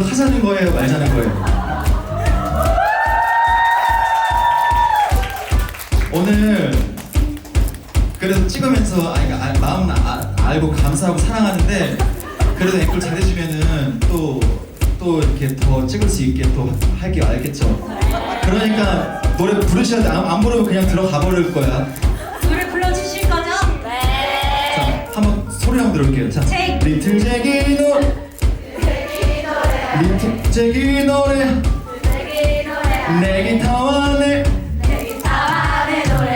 말자는 거예요. 오늘 그래도 찍으면서 아니, 아, 마음 아, 알고 감사하고 사랑하는데 그래도 앵콜 잘해주면은 또 또 이렇게 더 찍을 수 있게 또 할게 알겠죠? 그러니까 노래 부르셔야 돼. 안, 안 부르면 그냥 들어가 버릴 거야. 노래 불러주실 거죠? 네. 자, 한번 소리 한번 들어볼게요. 자, 제- 리틀 제기 노 제기 노래, 내 기타와 내.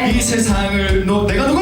이 세상을 너 내가 누구?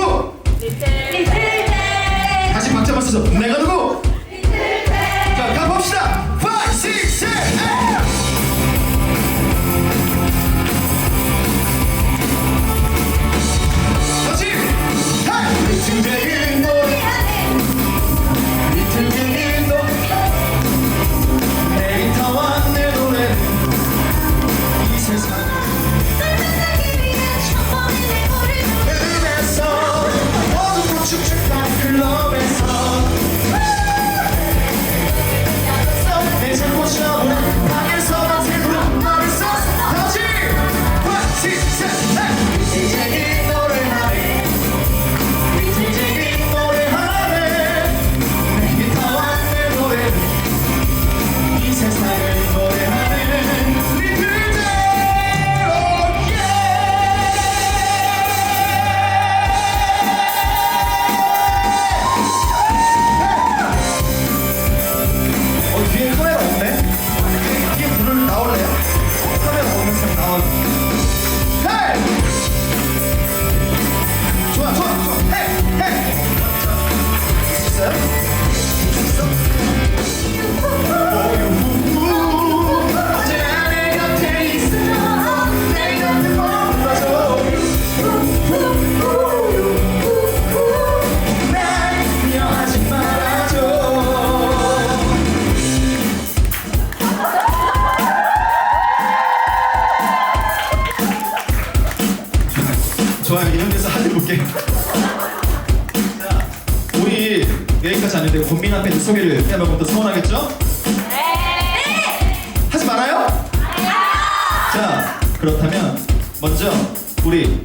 자 우리 여기까지 왔는데 권민 앞에서 소개를 해보면 또 서운하겠죠? 하지 말아요? 자 그렇다면 먼저 우리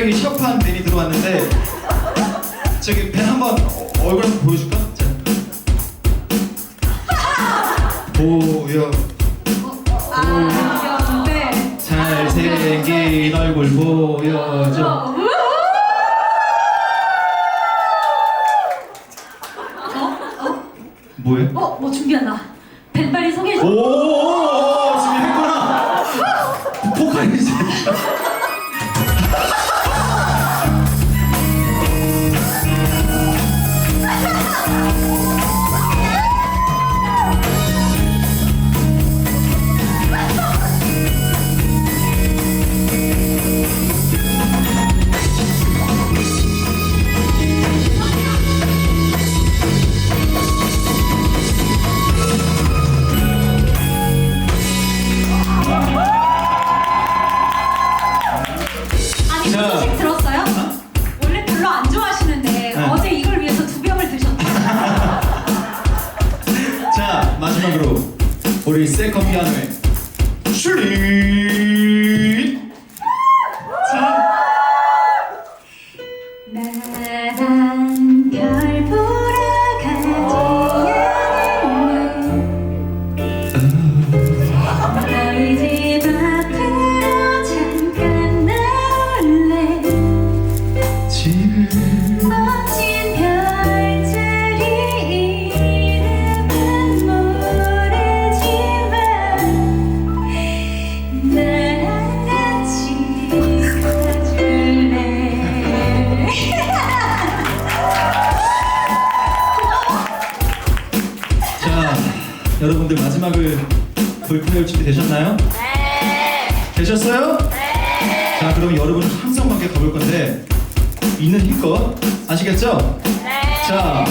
갑자기 시어판 벤이 들어왔는데 저기 벤 한번 얼굴 한번 보여줄까? 자. 보여 아, 귀여운데. 잘생긴 얼굴 보여줘 뭐해? 어? 뭐 준비한다. 벤 빨리 소개해줘. 오, 지금 했구나. 포카이지. City. 있는 힘껏 아시겠죠? 네. 자,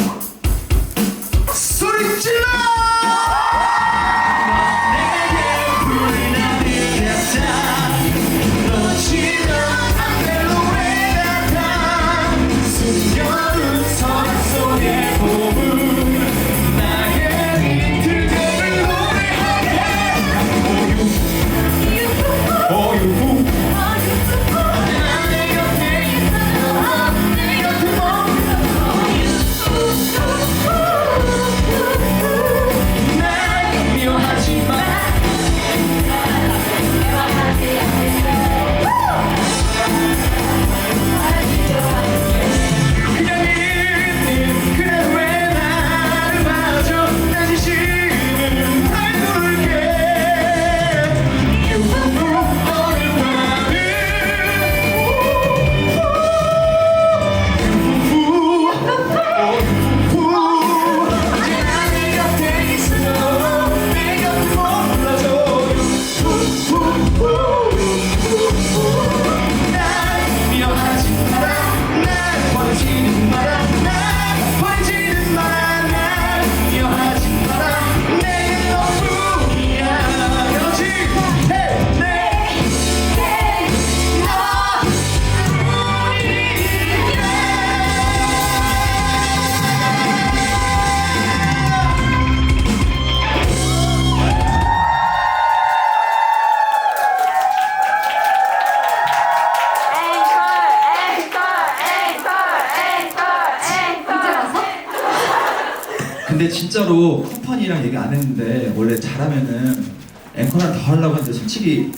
진짜로 컴퍼니랑 얘기 안 했는데 원래 잘하면은 앵커랑 더 하려고 하는데 솔직히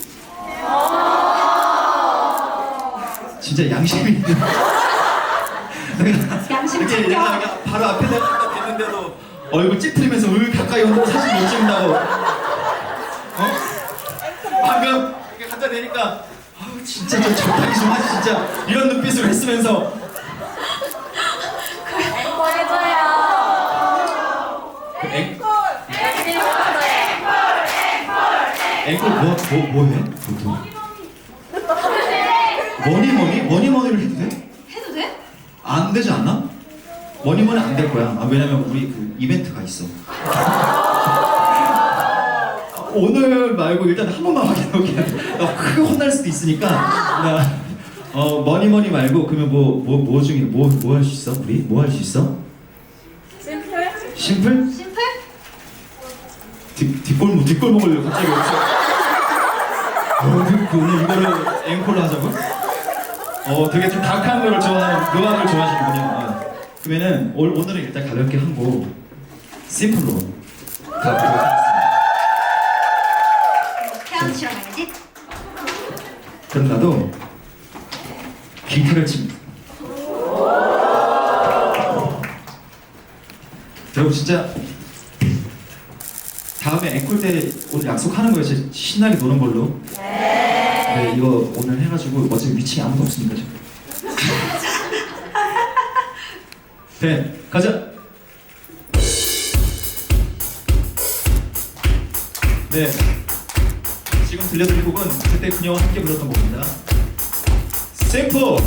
진짜 양심이 있는 양심 이렇게 챙겨. 바로 앞에 내가 갖다 댔는데도 얼굴 찌푸리면서 을 가까이 온다고 사진 못 찍는다고 어? 방금 이렇게 갖다 대니까 아우 진짜 좀 적당히 좀 하지 진짜 이런 눈빛으로 했으면서 앵, 앵콜 뭐, 뭐, 뭐 해? 보통? 머니머니? 머니머니를 해도 돼? 해도 돼? 안 되지 않나? 머니머니 안 될 거야. 아, 왜냐면 우리 그 이벤트가 있어. 오늘 말고 일단 한 번만 확인해볼게. 나 크게 혼날 수도 있으니까. 나, 어, 머니머니 말고 그러면 뭐, 뭐, 뭐 중에 뭐, 뭐 할 수 있어? 우리? 뭐 할 수 있어? 심플? 심플? 뒷, 뒷골목, 뒷골목을 갑자기 여기서. 어, 그, 그 오늘 이거를 앵콜로 하자고? 어, 되게 좀 다크한 거를 좋아하는, 노악을 좋아하시는군요. 어. 그러면은, 올, 오늘은 일단 가볍게 하고, 심플로 가보도록 하겠습니다. 가야지. 그럼 나도 기타를 칩니다. 여러분 진짜 다음에 앵콜 때 오늘 약속하는 거예요. 제 신나게 노는 걸로. 네. 이거 오늘 해가지고 어차피 위층에 아무도 없으니까 지금. 네, 가자. 네. 지금 들려드릴 곡은 그때 그녀와 함께 불렀던 곡입니다. 샘포.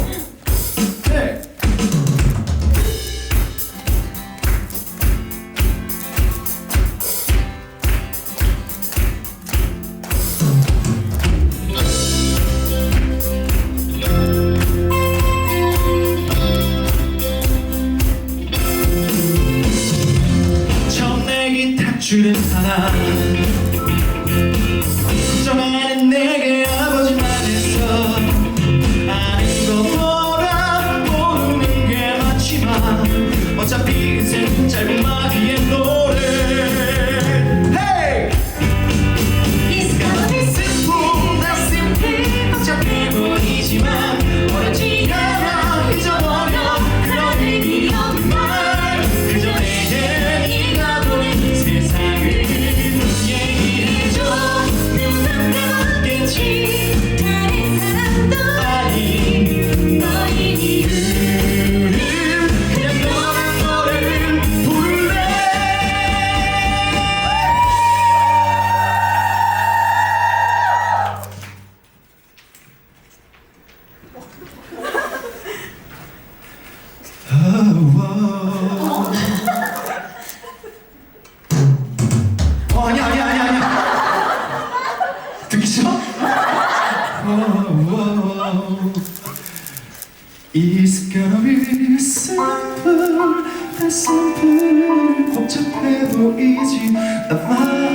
Gonna be simple, simple 복잡해 보이지 나